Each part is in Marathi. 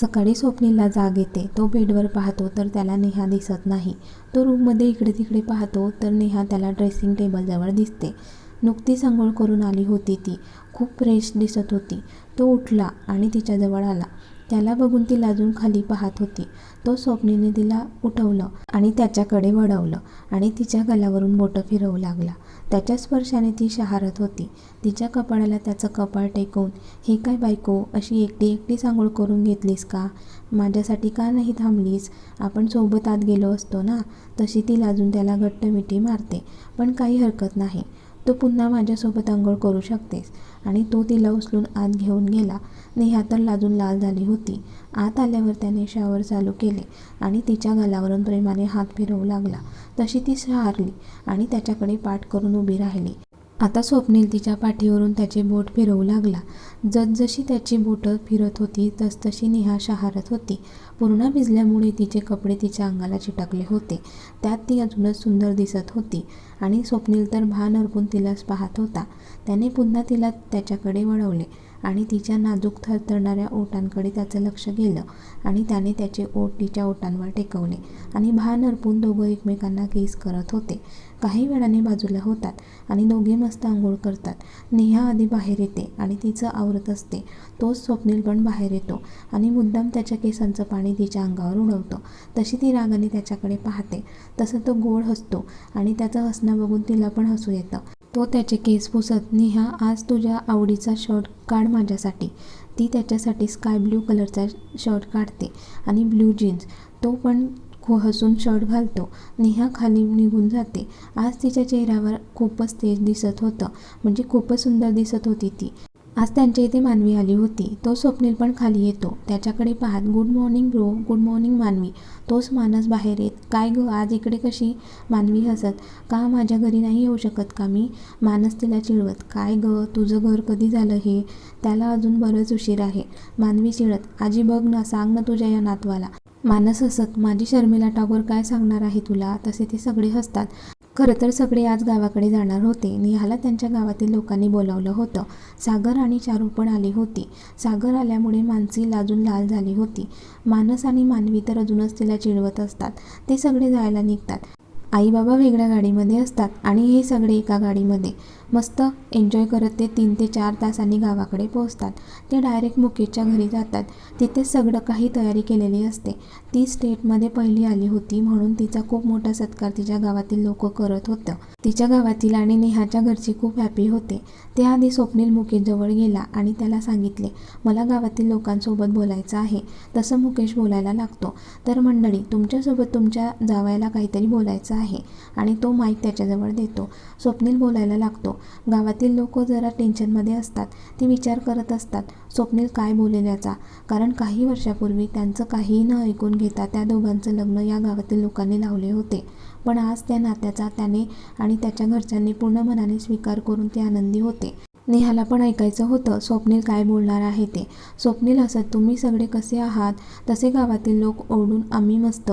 सकाळी स्वप्नीला जाग येते. तो बेडवर पाहतो तर त्याला नेहा दिसत नाही. तो रूममध्ये इकडे तिकडे पाहतो तर नेहा त्याला ड्रेसिंग टेबलजवळ दिसते. नुकतीच आंघोळ करून आली होती ती. खूप फ्रेश दिसत होती. तो उठला आणि तिच्याजवळ आला. त्याला बघून ती लाजून खाली पाहत होती. तो स्वप्नीने तिला उठवलं आणि त्याच्याकडे वळवलं आणि तिच्या गलावरून बोटं फिरवू लागला. त्याच्या स्पर्शाने ती शहारत होती. तिच्या कपाळाला त्याचं कपाळ टेकवून हे काय बायको अशी एकटी एकटी आंघोळ करून घेतलीस का? माझ्यासाठी का नाही थांबलीस? आपण सोबत आत गेलो असतो ना तशी ती लाजून त्याला घट्ट मिठी मारते. पण काही हरकत नाही. तू पुन्हा माझ्यासोबत आंघोळ करू शकतेस. आणि तो तिला उचलून आत घेऊन गेला. नेहा तर लाजून लाल झाली होती. आत आल्यावर त्याने शावर चालू केले आणि तिच्या गालावरून प्रेमाने हात फिरवू लागला. तशी ती शहारली आणि त्याच्याकडे पाठ करून उभी राहिली. आता स्वप्नील तिच्या पाठीवरून त्याचे बोट फिरवू लागला. जसजशी त्याची बोटं फिरत होती तसतशी नेहा शहारत होती. पूर्ण भिजल्यामुळे तिचे कपडे तिच्या अंगाला चिटकले होते. त्यात ती अजूनच सुंदर दिसत होती आणि स्वप्नील तर भान अर्पून तिलाच पाहत होता. त्याने पुन्हा तिला त्याच्याकडे वळवले आणि तिच्या नाजूक थरथरणाऱ्या ओटांकडे त्याचं लक्ष गेलं आणि त्याने त्याचे ओठ तिच्या ओटांवर टेकवले आणि भान अर्पून दोघं एकमेकांना केस करत होते. काही वेळाने बाजूला होतात आणि दोघे मस्त आंघोळ करतात. नेहा आधी बाहेर येते आणि तिचं आवरत असते. तोच स्वप्नील पण बाहेर येतो आणि मुद्दाम त्याच्या केसांचं पाणी तिच्या अंगावर उडवतो. तशी ती रागाने त्याच्याकडे पाहते. तसं तो गोड हसतो आणि त्याचं हसणं बघून तिला पण हसू येतं. तो त्याचे केस पुसत नेहा आज तुझ्या आवडीचा शर्ट काढ माझ्यासाठी. ती त्याच्यासाठी स्काय ब्ल्यू कलरचा शर्ट काढते आणि ब्ल्यू जीन्स. तो पण खो हसून शर्ट घालतो. नेहा खाली निघून जाते. आज तिच्या चेहऱ्यावर खूपच तेज दिसत होतं. म्हणजे खूपच सुंदर दिसत होती ती. आज त्यांच्या इथे मानवी आली होती. तो स्वप्नील पण खाली येतो. त्याच्याकडे पाहत good morning bro good morning Manavi. तोच मानस बाहेर येत. काय गं आज इकडे कशी मानवी हसत? का माझ्या घरी नाही येऊ शकत का मी? मानस तिला चिडवत. काय गं तुझं घर कधी झालं हे? त्याला अजून बरंच उशीर आहे. मानवी चिडत. आजी बघ ना सांग ना तुझ्या या नातवाला. मानस हसत. माझी शर्मिला टागोर काय सांगणार आहे तुला? तसे ते सगळे हसतात. खरं तर सगळे आज गावाकडे जाणार होते. निहाला त्यांच्या गावातील लोकांनी बोलावलं होतं. सागर आणि चारू पण आली होती. सागर आल्यामुळे मानसी लाजून लाल झाली होती. मानस आणि मानवी तर अजूनच तिला चिडवत असतात. ते सगळे जायला निघतात. आई बाबा वेगळ्या गाडीमध्ये असतात आणि हे सगळे एका गाडीमध्ये. मस्त एन्जॉय करत ते तीन ते चार तासांनी गावाकडे पोहोचतात. ते डायरेक्ट मुकेशच्या घरी जातात. तिथे सगळं काही तयारी केलेली असते. ती स्टेटमध्ये पहिली आली होती म्हणून तिचा खूप मोठा सत्कार तिच्या गावातील लोक करत होतं. तिच्या गावातील आणि नेहाच्या घरची खूप हॅपी होते. त्याआधी स्वप्नील मुकेशजवळ गेला आणि त्याला सांगितले मला गावातील लोकांसोबत बोलायचं आहे. तसं मुकेश बोलायला लागतो. तर मंडळी तुमच्यासोबत तुमच्या जावयाला काहीतरी बोलायचं आहे आणि तो माईक त्याच्याजवळ देतो. स्वप्नील बोलायला लागतो गावातील लोक जरा टेन्शनमध्ये असतात ते विचार करत असतात स्वप्नील काय बोलेल्याचा कारण काही वर्षापूर्वी त्यांचं काहीही न ऐकून घेता त्या दोघांचं लग्न या गावातील लोकांनी लावले होते. पण आज त्या नात्याचा त्याने आणि त्याच्या घरच्यांनी पूर्ण मनाने स्वीकार करून ते आनंदी होते. नेहाला पण ऐकायचं होतं स्वप्नील काय बोलणार आहे ते? स्वप्नील असत तुम्ही सगळे कसे आहात? तसे गावातील लोक ओढून आम्ही मस्त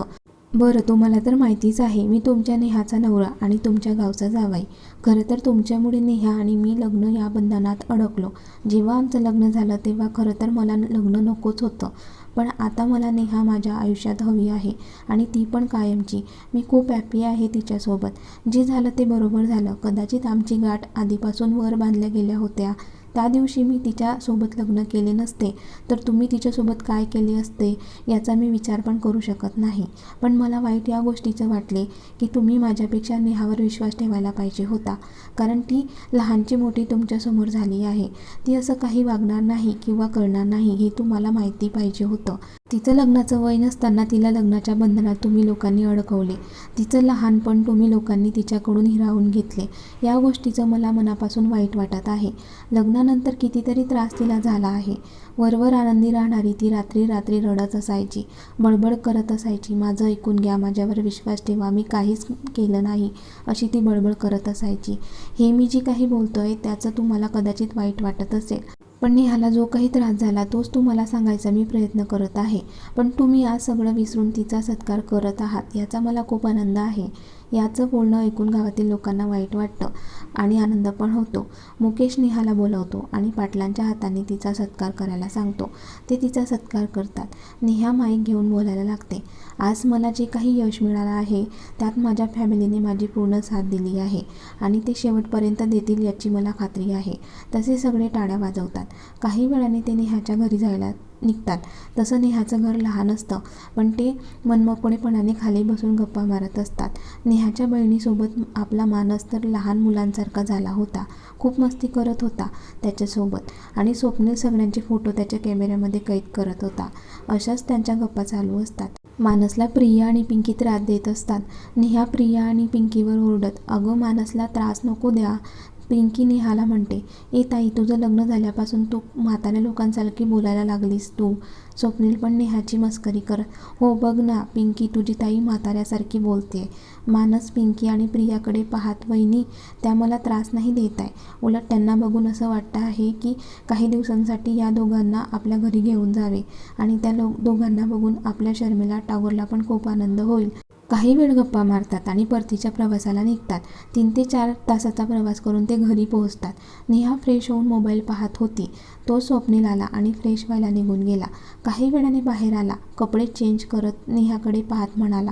बरं तुम्हाला तर माहितीच आहे. मी तुमच्या नेहाचा नवरा आणि तुमच्या गावचा जावाई. खरं तर तुमच्यामुळे नेहा आणि मी लग्न या बंधनात अडकलो. जेव्हा आमचं लग्न झालं तेव्हा खरं तर मला लग्न नकोच होतं. पण आता मला नेहा माझ्या आयुष्यात हवी आहे आणि ती पण कायमची. मी खूप हॅपी आहे तिच्यासोबत. जे झालं ते बरोबर झालं. कदाचित आमची गाठ आधीपासून वर बांधल्या गेल्या होत्या. त्या दिवशी मी तिच्यासोबत लग्न केले नसते. तर तुम्ही तिच्यासोबत काय केले असते याचा मी विचार पण करू शकत नाही. पण मला वाईट या गोष्टीचं वाटले की तुम्ही माझ्यापेक्षा नेहावर विश्वास ठेवायला पाहिजे होता. कारण ती लहानची मोठी तुमच्यासमोर झाली आहे. ती असं काही वागणार नाही किंवा करणार नाही हे तुम्हाला माहिती पाहिजे होतं. तिचं लग्नाचं वय नसताना तिला लग्नाच्या बंधनात तुम्ही लोकांनी अडकवले. तिचं लहानपण तुम्ही लोकांनी तिच्याकडून हिरावून घेतले. या गोष्टीचं मला मनापासून वाईट वाटत आहे. लग्नानंतर कितीतरी त्रास तिला झाला आहे. वरवर आनंदी राहणारी ती रात्री रात्री रडत असायची बडबड करत असायची माझं ऐकून घ्या माझ्यावर विश्वास ठेवा मी काहीच केलं नाही अशी ती बडबड करत असायची. हे मी जी काही बोलतोय त्याचं तुम्हाला कदाचित वाईट वाटत असेल. पण नेहाला जो काही त्रास झाला तोच तुम्हाला सांगायचा मी प्रयत्न करत आहे. पण तुम्ही आज सगळं विसरून तिचा सत्कार करत आहात याचा मला खूप आनंद आहे. याचं बोलणं ऐकून गावातील लोकांना वाईट वाटतं आणि आनंद पण होतो. मुकेश नेहाला बोलावतो आणि पाटलांच्या हाताने तिचा सत्कार करायला सांगतो. ते तिचा सत्कार करतात. नेहा माईक घेऊन बोलायला लागते. आज मला जे काही यश मिळालं आहे त्यात माझ्या फॅमिलीने माझी पूर्ण साथ दिली आहे आणि ते शेवटपर्यंत देतील याची मला खात्री आहे. तसे सगळे टाळ्या वाजवतात. काही वेळाने ते नेहाच्या घरी जायला निघतात. तसं नेहाचं घर लहान असतं पण ते मनमोकळेपणाने खाली बसून गप्पा मारत असतात. नेहाच्या बहिणीसोबत आपला मानस तर लहान मुलांसारखा झाला होता खूप मस्ती करत होता त्याच्यासोबत आणि स्वप्नील सगळ्यांचे फोटो त्याच्या कॅमेऱ्यामध्ये कैद करत होता. अशाच त्यांच्या गप्पा चालू असतात. मानसला प्रिया आणि पिंकी त्रास देत असतात. नेहा प्रिया आणि पिंकीवर ओरडत अगं मानसला त्रास नको द्या. पिंकी नेहाला म्हणते ए ताई तुझं लग्न झाल्यापासून तू म्हाताऱ्या लोकांसारखी बोलायला लागलीस तू. स्वप्नील पण नेहाची मस्करी कर. हो बघ ना पिंकी तुझी ताई म्हाताऱ्यासारखी बोलते. मानस पिंकी आणि प्रियाकडे पाहत वहिनी त्या मला त्रास नाही देत आहे. उलट त्यांना बघून असं वाटतं आहे की काही दिवसांसाठी या दोघांना आपल्या घरी घेऊन जावे आणि त्या लो दोघांना बघून आपल्या शर्मिला टागोरला पण खूप आनंद होईल. काही वेळ गप्पा मारतात आणि परतीच्या प्रवासाला निघतात. तीन ते चार तासाचा प्रवास करून ते घरी पोहोचतात. नेहा फ्रेश होऊन मोबाईल पाहत होती. तो स्वप्नील आला आणि फ्रेश व्हायला निघून गेला. काही वेळाने बाहेर आला. कपडे चेंज करत नेहाकडे पाहत म्हणाला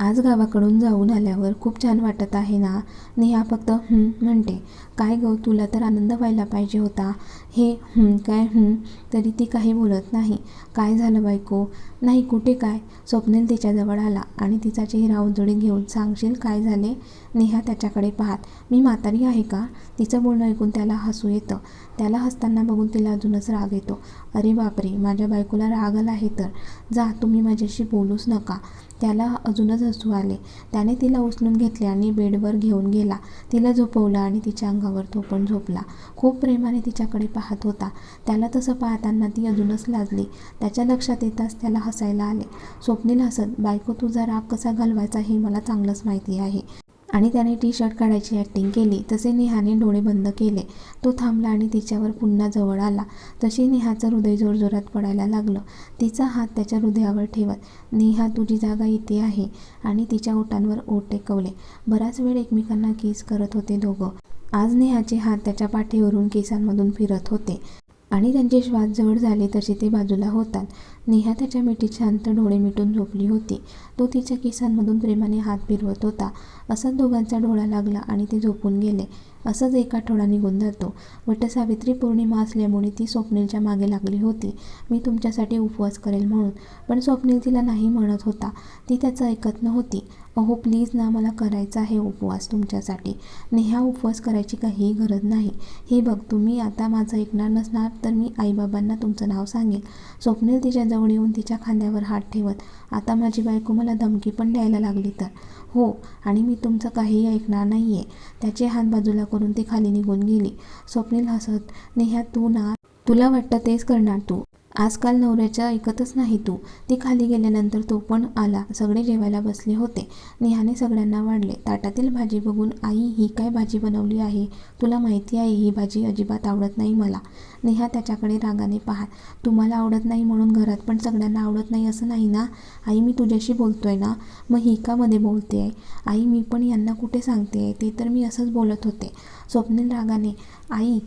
आज गावाकडून जाऊन आल्यावर खूप छान वाटत आहे ना? नेहा फक्त हं म्हणते. काय गं तुला तर आनंद व्हायला पाहिजे होता. हे हं काय हं तरी ती काही बोलत नाही. काय झालं बायको? नाही कुठे काय? स्वप्नील तिच्याजवळ आला आणि तिचा चेहरा उजळी घेऊन सांगशील काय झाले? नेहा त्याच्याकडे पाहत. मी म्हातारी आहे का? तिचं बोलणं ऐकून त्याला हसू येतं. त्याला हसताना बघून तिला अजूनच राग येतो. अरे बापरे माझ्या बायकोला राग आला आहे तर. जा तुम्ही माझ्याशी बोलूच नका. त्याला अजूनच हसू आले. त्याने तिला उचलून घेतले आणि बेडवर घेऊन गेला. तिला झोपवलं आणि तिच्या अंगावर तो पण झोपला. खूप प्रेमाने तिच्याकडे पाहत होता. त्याला तसं पाहताना ती अजूनच लाजली. त्याच्या लक्षात येताच त्याला हसायला आले. स्वप्नील हसत बायको तुझा राग कसा घालवायचा हे मला चांगलंच माहिती आहे. आणि त्याने टी शर्ट काढायची ॲक्टिंग केली. तसे नेहाने डोळे बंद केले. तो थांबला आणि तिच्यावर पुन्हा जवळ आला. तशी नेहाचं हृदय जोरजोरात पडायला लागलं. तिचा हात त्याच्या हृदयावर ठेवत नेहा तुझी जागा इथे आहे. आणि तिच्या ओटांवर ओट टेकवले. बराच वेळ एकमेकांना किस करत होते दोघं. आज नेहाचे हात त्याच्या पाठीवरून केसांमधून फिरत होते. आणि त्यांचे श्वास जवळ झाले तसे ते बाजूला होतात. नेहा त्याच्या मिठीच्या अंत डोळे मिटून झोपली होती. तो तिच्या केसांमधून प्रेमाने हात फिरवत होता. असाच दोघांचा डोळा लागला आणि ते झोपून गेले. असंच एक आठवडा निघून जातो. वटसावित्री पौर्णिमा असल्यामुळे ती स्वप्नीलच्या मागे लागली होती. मी तुमच्यासाठी उपवास करेल म्हणून. पण स्वप्नील तिला नाही म्हणत होता. ती त्याचं ऐकत नव्हती. अहो प्लीज ना मला करायचा आहे उपवास तुमच्यासाठी. नेहा उपवास करायची काहीही गरज नाही. हे बघ तुम्ही आता माझं ऐकणार नसणार तर मी आईबाबांना तुमचं नाव सांगेल. स्वप्नील जवळ येऊन तिच्या खांद्यावर हात ठेवत आता माझी बायको मला धमकी पण द्यायला लागली तर. हो आणि मी तुमचं काहीही ऐकणार नाही आहे त्याचे हात बाजूला करून ती खाली निघून गेली. स्वप्नील हसत नेहा तू ना तुला वाटतं तेच करणार तू. आजकाल नवऱ्याच्या ऐकतच नाही तू. ती खाली गेल्यानंतर तो पण आला. सगळे जेवायला बसले होते. नेहाने सगळ्यांना वाढले. ताटातील भाजी बघून आई ही काय भाजी बनवली आहे? तुला माहिती आहे ही भाजी अजिबात आवडत नाही मला. नेहा त्याच्याकडे रागाने पाहत तुम्हाला आवडत नाही म्हणून घरात पण सगळ्यांना आवडत नाही असं नाही ना? आई मी तुझ्याशी बोलतोय ना? मग ही का मध्ये बोलते? आहे आई मी पण यांना कुठे सांगते? आहे ते तर मी असंच बोलत होते. स्वप्नील रागाने आई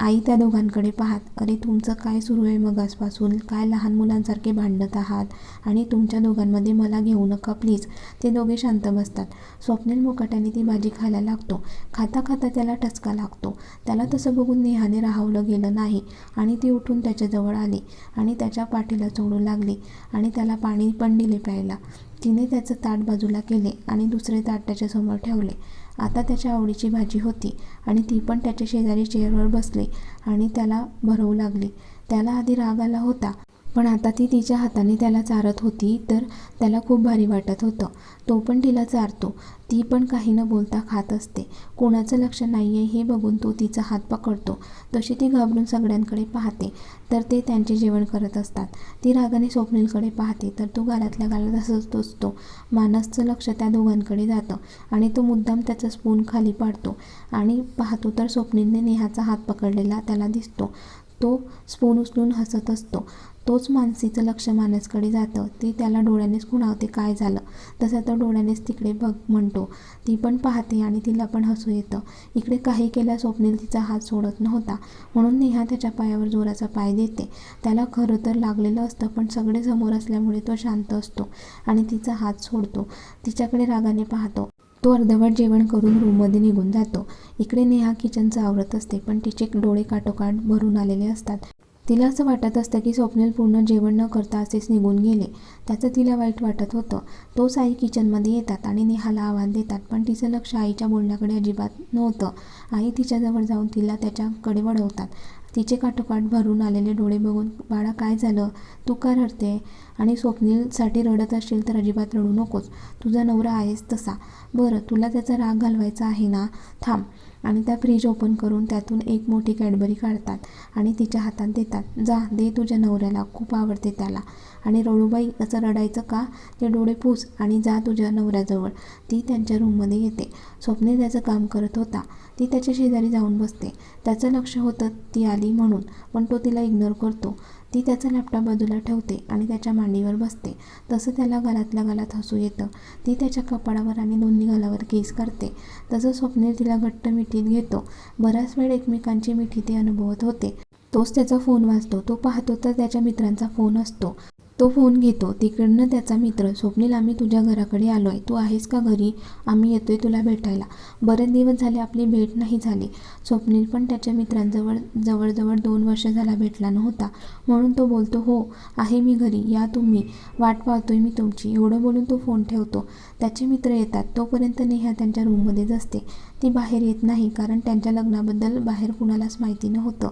आई त्या दोघांकडे पाहत अरे तुमचं काय सुरू आहे मगासपासून काय लहान मुलांसारखे भांडत आहात? आणि तुमच्या दोघांमध्ये मला घेऊ नका प्लीज ते दोघे शांत बसतात. स्वप्नील मुकाट्याने ती भाजी खायला लागतो. खाता खाता त्याला टचका लागतो. त्याला तसं बघून नेहाने राहावलं गेलं नाही आणि ती उठून त्याच्याजवळ आली आणि त्याच्या पाठीला चोडू लागली आणि त्याला पाणी पण दिले प्यायला. तिने त्याचं ताट बाजूला केले आणि दुसरे ताट त्याच्यासमोर ठेवले. आता त्याच्या आवडीची भाजी होती आणि ती पण त्याच्या शेजारी चेअरवर बसली आणि त्याला भरवू लागली. त्याला आधी राग आला होता. पण आता ती तिच्या हाताने त्याला चारत होती तर त्याला खूप भारी वाटत होतं. तो पण तिला चारतो. ती पण काही न बोलता खात असते. कोणाचं लक्ष नाही आहे हे बघून तो तिचा हात पकडतो. तशी ती घाबरून सगळ्यांकडे पाहते. तर ते त्यांचे जेवण करत असतात. ती रागाने स्वप्नीलकडे पाहते. तर तो गालातल्या गालात हसत असतो. मानसचं लक्ष त्या दोघांकडे जातं आणि तो मुद्दाम त्याचा स्पून खाली पाडतो आणि पाहतो तर स्वप्नीलने नेहाचा हात पकडलेला त्याला दिसतो. तो स्पून उचलून हसत असतो. तोच मानसीचं लक्ष मानसकडे जातं. ती त्याला डोळ्यानेच खुणावते काय झालं. तसं तर डोळ्यानेच तिकडे बघ म्हणतो. ती पण पाहते आणि तिला पण हसू येतं. इकडे काही केल्या स्वप्नील तिचा हात सोडत नव्हता. म्हणून नेहा त्याच्या पायावर जोराचा पाय देते. त्याला खरं तर लागलेलं असतं पण सगळे समोर असल्यामुळे तो शांत असतो आणि तिचा हात सोडतो. तिच्याकडे रागाने पाहतो. तो अर्धवट जेवण करून रूममध्ये निघून जातो. इकडे नेहा किचनचं आवरत असते पण तिचे डोळे काटोकाट भरून आलेले असतात. तिला असं वाटत असतं की स्वप्नील पूर्ण जेवण न करता असेच निघून गेले. त्याचं तिला वाईट वाटत होतं. तोच आई किचनमध्ये येतात आणि नेहाला आव्हान देतात पण तिचं लक्ष आईच्या बोलण्याकडे अजिबात नव्हतं. आई तिच्याजवळ जाऊन तिला त्याच्याकडे वळवतात. तिचे काठोकाठ भरून आलेले डोळे बघून बाळा काय झालं? तू का रडते? आणि स्वप्नीलसाठी रडत असशील तर अजिबात रडू नकोस. तुझा नवरा आहेस तसा. बरं तुला त्याचा राग घालवायचा आहे ना? थांब. आणि त्या फ्रीज ओपन करून त्यातून एक मोठी कॅडबरी काढतात आणि तिच्या हातात देतात. जा दे तुझ्या नवऱ्याला खूप आवडते त्याला. आणि रडूबाई असं रडायचं का? ते डोळे पूस आणि जा तुझ्या नवऱ्याजवळ. ती त्यांच्या रूममध्ये येते. स्वप्ने त्याचं काम करत होता. ती त्याच्या शेजारी जाऊन बसते. त्याचं लक्ष होतं ती आली म्हणून पण तो तिला इग्नोर करतो. ती त्याचा लॅपटॉप बाजूला ठेवते आणि त्याच्या मांडीवर बसते. तसं त्याला गालातल्या गलात हसू येतं. ती त्याच्या कपाळावर आणि दोन्ही गालावर केस करते. तसं स्वप्नील तिला घट्ट मिठीत घेतो. बराच वेळ एकमेकांची मिठी ते अनुभवत होते. तोच त्याचा फोन वाजतो. तो पाहतो तर त्याच्या मित्रांचा फोन असतो. तो फोन घेतो. तिकडनं त्याचा मित्र स्वप्नील आम्ही तुझ्या घराकडे आलो आहे तू आहेस का घरी? आम्ही येतोय तुला भेटायला. बरेच दिवस झाले आपली भेट नाही झाली. स्वप्नील पण त्याच्या मित्रांजवळ जवळजवळ दोन वर्ष झाला भेटला नव्हता. म्हणून तो बोलतो हो आहे मी घरी. या तुम्ही. वाट पाहतोय मी तुमची. एवढं बोलून तो फोन ठेवतो. त्याचे मित्र येतात. तोपर्यंत नेहा त्यांच्या रूममध्येच असते. ती बाहेर येत नाही कारण त्यांच्या लग्नाबद्दल बाहेर कुणालाच माहिती नव्हतं.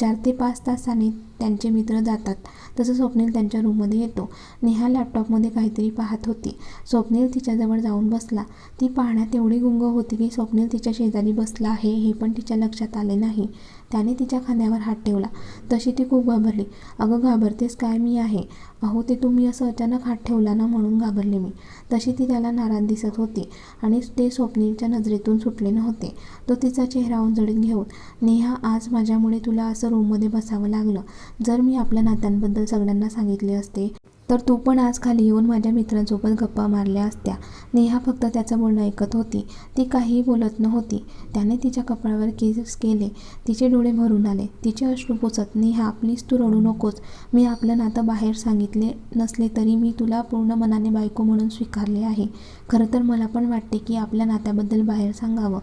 चार ते पाच तासाने त्यांचे मित्र जातात. तसं स्वप्नील त्यांच्या रूममध्ये येतो. नेहा लॅपटॉपमध्ये काहीतरी पाहत होती. स्वप्नील तिच्याजवळ जाऊन बसला. ती पाहण्यात एवढी गुंग होती की स्वप्नील तिच्या शेजारी बसला आहे हे पण तिच्या लक्षात आले नाही. त्याने तिच्या खांद्यावर हात ठेवला. तशी ती खूप घाबरली. अगं घाबरतेस काय मी आहे? अहो ते तुम्ही असं अचानक हात ठेवला ना म्हणून घाबरले मी. तशी ती त्याला नाराज दिसत होती आणि ते स्वप्नीलच्या नजरेतून सुटले नव्हते. तो तिचा चेहरा उंजळीत घेऊन नेहा आज माझ्यामुळे तुला असं रूममध्ये बसावं लागलं. जर मी आपल्या नात्यांबद्दल सगळ्यांना सांगितले असते तर तू पण आज खाली येऊन माझ्या मित्रांसोबत गप्पा मारल्या असत्या. नेहा फक्त त्याचं बोलणं ऐकत होती. ती काहीही बोलत नव्हती. त्याने तिच्या कपाळावर केस केले. तिचे डोळे भरून आले. तिचे अश्रू पोचत नेहा प्लीज तू रडू नकोस. मी आपलं नातं बाहेर सांगितले नसले तरी मी तुला पूर्ण मनाने बायको म्हणून स्वीकारले आहे. खरं तर मला पण वाटते की आपल्या नात्याबद्दल बाहेर सांगावं.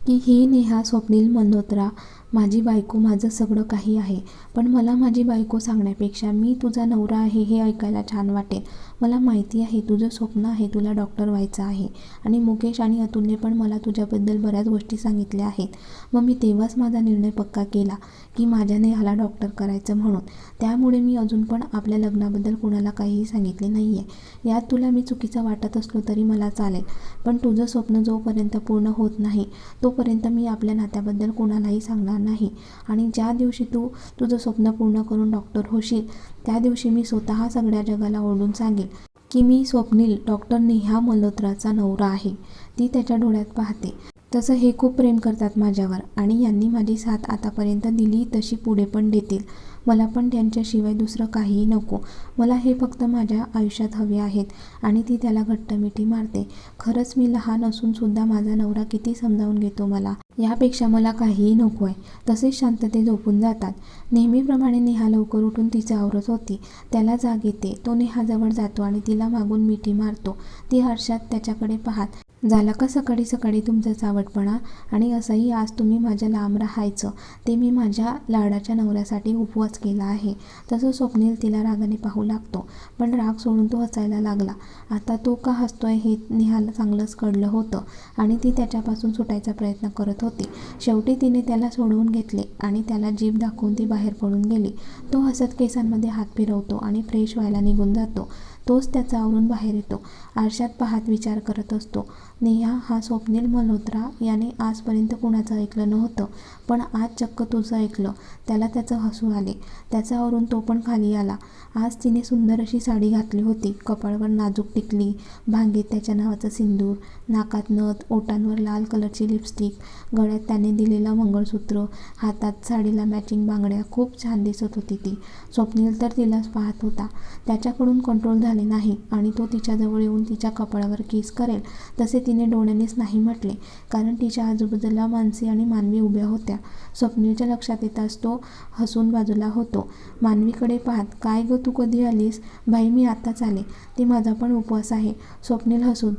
की ही नेहा स्वप्नील मल्होत्रा माझी बायको माझं सगळं काही आहे. पण मला माझी बायको सांगण्यापेक्षा मी तुझा नवरा आहे हे ऐकायला छान वाटेल. मला माहिती आहे तुझं स्वप्न आहे तुला डॉक्टर व्हायचं आहे. आणि मुकेश आणि अतुलने पण मला तुझ्याबद्दल बऱ्याच गोष्टी सांगितल्या आहेत. मग मी तेव्हाच माझा निर्णय पक्का केला की माझ्याने ह्याला डॉक्टर करायचं म्हणून. त्यामुळे मी अजून पण आपल्या लग्नाबद्दल कुणाला काहीही सांगितले नाही आहे यात तुला मी चुकीचं वाटत असलो तरी मला चालेल. पण तुझं स्वप्न जोपर्यंत पूर्ण होत नाही तोपर्यंत मी आपल्या नात्याबद्दल कोणालाही सांगणार नाही. आणि ज्या दिवशी तू तुझं स्वप्न पूर्ण करून डॉक्टर होशील त्या दिवशी मी स्वतः सगळ्या जगाला ओढून सांगेल की मी स्वप्नील डॉक्टर नेहा मल्होत्राचा नवरा आहे. ती त्याच्या डोळ्यात पाहते. तसं हे खूप प्रेम करतात माझ्यावर आणि यांनी माझी साथ आतापर्यंत दिली तशी पुढे पण देतील. मला पण त्यांच्याशिवाय दुसरं काहीही नको. मला हे फक्त माझ्या आयुष्यात हवे आहेत आणि ती त्याला घट्ट मिठी मारते. खरंच मी लहान असून सुद्धा माझा नवरा किती समजावून घेतो मला. यापेक्षा मला काहीही नको आहे. तसेच शांतते झोपून जातात. नेहमीप्रमाणे नेहा लवकर उठून तिचं आवरत होती. त्याला जाग येते. तो नेहाजवळ जातो आणि तिला मागून मिठी मारतो. ती हर्षात त्याच्याकडे पाहत झाला का सकाळी सकाळी तुमचा चावटपणा आणि असंही आज तुम्ही माझ्या लांब राहायचं. ते मी माझ्या लाडाच्या नवऱ्यासाठी उपवास केला आहे. तसं स्वप्नील तिला रागाने पाहू लागतो. पण राग सोडून तो हसायला लागला. आता तो का हसतोय हे नेहाला चांगलंच कळलं होतं. आणि ती त्याच्यापासून सुटायचा प्रयत्न करत होती. शेवटी तिने त्याला सोडवून घेतले आणि त्याला जीभ दाखवून ती बाहेर पडून गेली. तो हसत केसांमध्ये हात फिरवतो आणि फ्रेश व्हायला निघून जातो. तोच त्याचा आवरून बाहेर येतो. आरशात पाहत विचार करत असतो. नेहा हा स्वप्नील मल्होत्रा याने आजपर्यंत कुणाचं ऐकलं नव्हतं पण आज चक्क तुझं ऐकलं. त्याला त्याचं हसू आले. त्याच्यावरून तो पण खाली आला. आज तिने सुंदर अशी साडी घातली होती. कपाळवर नाजूक टिकली. भांगेत त्याच्या नावाचं सिंदूर नाकात नथ ओटांवर लाल कलरची लिपस्टिक गळ्यात त्याने दिलेलं मंगळसूत्र हातात साडीला मॅचिंग बांगड्या खूप छान दिसत होती ती. स्वप्नील तर तिलाच पाहत होता. त्याच्याकडून कंट्रोल झाले नाही आणि तो तिच्याजवळ येऊन तिच्या कपाळावर किस करेल. तसे तिने डोळ्यांनीच नाही म्हटले कारण तिच्या आजूबाजूला मानसी आणि मानवी उभ्या होत्या. स्वप्नीलच्या लक्षात येताच तो हसून बाजूला होतो. मानवीकडे पाहत काय गं तू कधी आलीस? भाई मी आत्ताच आले. ते माझा पण उपवास आहे. स्वप्नील हसून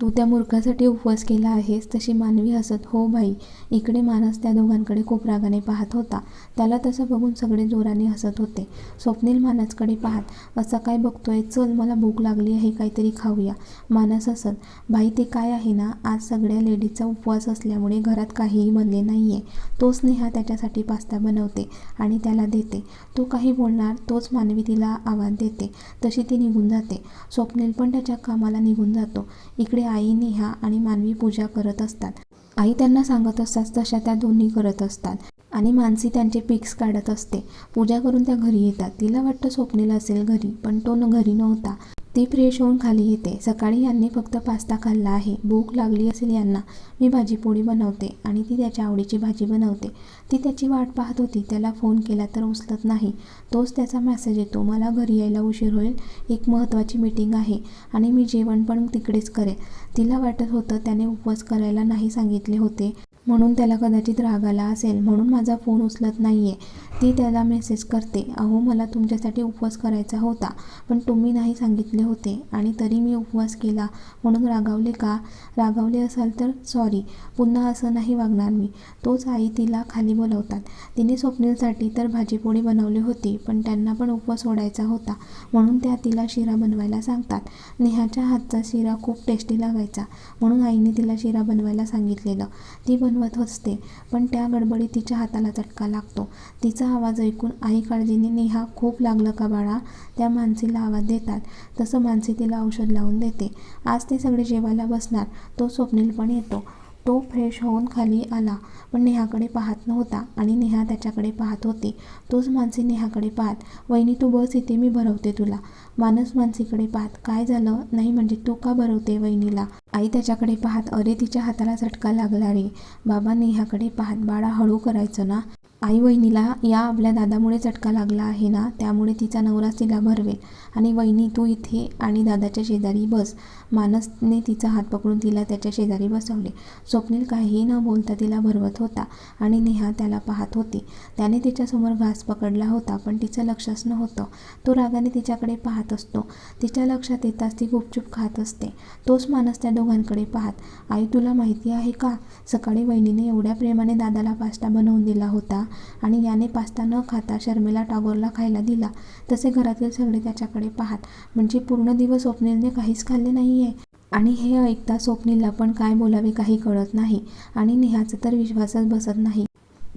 तू त्या मूर्खासाठी उपवास केला आहेस तशी मानवी हसत हो भाई इकडे मानस त्या दोघांकडे खूप रागाने पाहत होता. त्याला तसं बघून सगळे जोराने हसत होते. स्वप्नील मानसकडे पाहत असं काय बघतोय? चल मला भूक लागली आहे काहीतरी खाऊया. मानस हसत भाई ते काय आहे ना? आज सगळ्या लेडीजचा उपवास असल्यामुळे घरात काहीही बनले नाही आहे तो स्नेहा त्याच्यासाठी पास्ता बनवते आणि त्याला देते. तो काही बोलणार तोच मानवी तिला आवाज देते. तशी ती निघून जाते. स्वप्नील पण त्याच्या कामाला निघून जातो. इकडे आई नेहा आणि मानवी पूजा करत असतात. आई त्यांना सांगत असतात तशा त्या दोन्ही करत असतात आणि मानसी त्यांचे पिक्स काढत असते. पूजा करून त्या घरी येतात. तिला वाटतं स्वप्नील असेल घरी पण तो न घरी नव्हता. ती फ्रेश होऊन खाली येते. सकाळी यांनी फक्त पास्ता खाल्ला आहे. भूक लागली असेल यांना. मी भाजीपोळी बनवते आणि ती त्याच्या आवडीची भाजी बनवते. ती त्याची वाट पाहत होती. त्याला फोन केला तर उचलत नाही. तोच त्याचा मेसेज येतो. मला घरी यायला उशीर होईल. एक महत्त्वाची मीटिंग आहे आणि मी जेवण पण तिकडेच करेल तिला वाटत होतं त्याने उपवास करायला नाही सांगितले होते. म्हणून त्याला कदाचित राग आला असेल. म्हणून माझा फोन उचलत नाही आहे ती त्याला मेसेज करते. अहो मला तुमच्यासाठी उपवास करायचा होता पण तुम्ही नाही सांगितले होते आणि तरी मी उपवास केला. म्हणून रागावले का? रागावले असाल तर सॉरी पुन्हा असं नाही वागणार मी. तोच आई तिला खाली बोलवतात. तिने स्वप्नीलसाठी तर भाजीपोळी बनवली होती पण त्यांना पण उपवास सोडायचा होता. म्हणून त्या तिला शिरा बनवायला सांगतात. नेहाच्या हातचा शिरा खूप टेस्टी लागायचा. म्हणून आईने तिला शिरा बनवायला सांगितलेलं. ती बन बनवत असते. पण त्या गडबडीत तिच्या हाताला चटका लागतो. तिचा आवाज ऐकून आई काळजीने नेहा खूप लागलं का बाळा? त्या मानसीला आवाज देतात. तसं मानसी तिला औषध लावून देते. आज ते सगळे जेवायला बसणार. तो स्वप्नील पण येतो. तो फ्रेश होऊन खाली आला. पण नेहाकडे पाहत नव्हता आणि नेहा त्याच्याकडे पाहत होती. तोच मानसी नेहाकडे पाहत वहिनी तू बस इथे मी भरवते तुला. मानस मानसीकडे पाहत काय झालं? नाही म्हणजे तू का भरवते वहिनीला? आई त्याच्याकडे पाहत अरे तिच्या हाताला झटका लागला रे. बाबा नेहाकडे पाहत बाळा हळू करायचं ना. आई वहिनीला या आपल्या दादामुळे चटका लागला आहे ना त्यामुळे तिचा नवराच तिला भरवेल. आणि वहिनी तू इथे आणि दादाच्या शेजारी बस. मानसने तिचा हात पकडून तिला त्याच्या शेजारी बसवले. स्वप्नील काहीही न बोलता तिला भरवत होता आणि नेहा त्याला पाहत होती. त्याने तिच्यासमोर घास पकडला होता पण तिचं लक्षच नव्हतं. तो रागाने तिच्याकडे पाहत असतो. तिच्या लक्षात येताच ती गुपचूप खात असते. तोच मानस त्या दोघांकडे पाहत आई तुला माहिती आहे का? सकाळी वहिनीने एवढ्या प्रेमाने दादाला पास्ता बनवून दिला होता. आणि याने पास्ता न खाता शर्मिला टागोरला खायला दिला. तसे घरातील सगळे त्याच्याकडे पाहत म्हणजे पूर्ण दिवस स्वप्नीलने काहीच खाल्ले नाही आहे आणि हे ऐकता स्वप्नीलला पण काय बोलावे काही कळत नाही आणि नेहाचा तर विश्वासच बसत नाही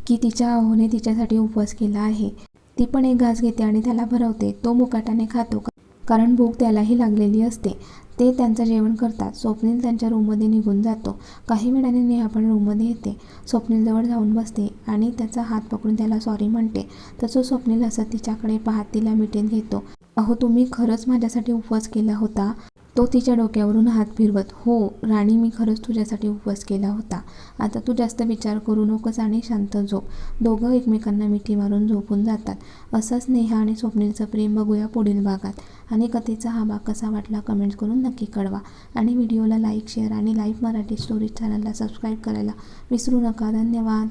की तिच्या अहोने तिच्यासाठी उपवास केला आहे. ती पण एक घास घेते आणि त्याला भरवते. तो मुकाटाने खातो कारण भूक त्यालाही लागलेली असते. ते त्यांचं जेवण करतात. स्वप्नील त्यांच्या रूममध्ये निघून जातो. काही वेळाने नेहा पण रूममध्ये येते. स्वप्नीलजवळ जाऊन बसते आणि त्याचा हात पकडून त्याला सॉरी म्हणते. तसं स्वप्नील असं तिच्याकडे पाहत तिला मिटेन घेतो. अहो तुम्ही खरंच माझ्यासाठी उपवास केला होता? तो तिच्या डोक्यावरून हात फिरवत हो राणी मी खरंच तुझ्यासाठी उपवास केला होता. आता तू जास्त विचार करू नकोस आणि शांत झोप. दोघं एकमेकांना मिठी मारून झोपून जातात. असंच नेहा आणि स्वप्नीलचं प्रेम बघूया पुढील भागात. आणि कथेचा हा भाग कसा वाटला कमेंट्स करून नक्की कळवा. आणि व्हिडिओला लाईक शेअर आणि लाईव्ह मराठी स्टोरीज चॅनलला सबस्क्राईब करायला विसरू नका. धन्यवाद.